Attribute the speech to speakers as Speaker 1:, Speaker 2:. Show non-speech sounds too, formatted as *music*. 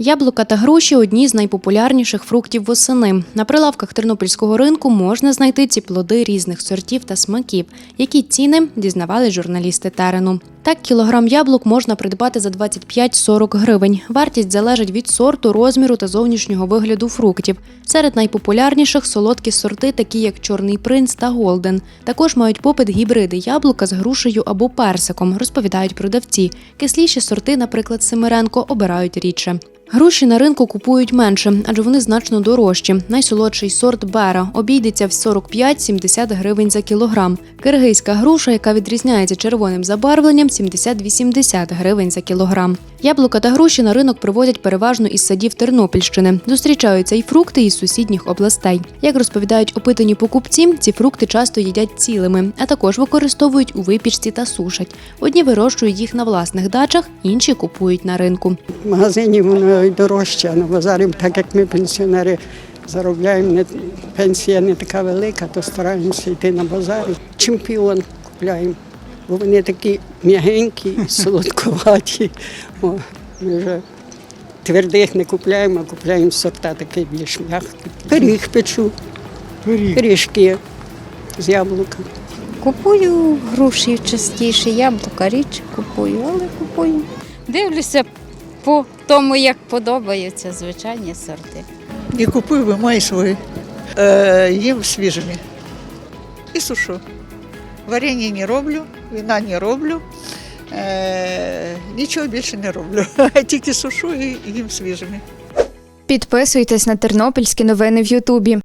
Speaker 1: Яблука та груші одні з найпопулярніших фруктів восени. На прилавках тернопільського ринку можна знайти ці плоди різних сортів та смаків. Які ціни дізнавали журналісти терену. Так, кілограм яблук можна придбати за 25-40 гривень. Вартість залежить від сорту, розміру та зовнішнього вигляду фруктів. Серед найпопулярніших солодкі сорти, такі як Чорний принц та Голден. Також мають попит гібриди яблука з грушею або персиком, розповідають продавці. Кисліші сорти, наприклад, Семиренко, обирають рідше. Груші на ринку купують менше, адже вони значно дорожчі. Найсолодший сорт бера обійдеться в 45-70 гривень за кілограм. Киргизька груша, яка відрізняється червоним забарвленням, 70-80 гривень за кілограм. Яблука та груші на ринок привозять переважно із садів Тернопільщини. Зустрічаються і фрукти із сусідніх областей. Як розповідають опитані покупці, ці фрукти часто їдять цілими, а також використовують у випічці та сушать. Одні вирощують їх на власних дачах, інші купують на ринку.
Speaker 2: В магазині воно й дорожче, а на базарі, так як ми пенсіонери заробляємо, не, пенсія не така велика, то стараємося йти на базар. Чемпіон купляємо, бо вони такі м'ягенькі, *laughs* солодковаті. О, ми вже твердих не купляємо, а купляємо сорта такі більш м'які. Пиріг печу, пиріжки з яблука.
Speaker 3: Купую груші частіше, яблука рідше купую, але купую. Дивлюся по тому, як подобаються звичайні сорти.
Speaker 4: І купую вимаю свої. Е, їм свіжими. І сушу. Варення не роблю, вина не роблю. Е, нічого більше не роблю. *laughs* Тільки сушу і їм свіжими.
Speaker 5: Підписуйтесь на тернопільські новини в Ютубі.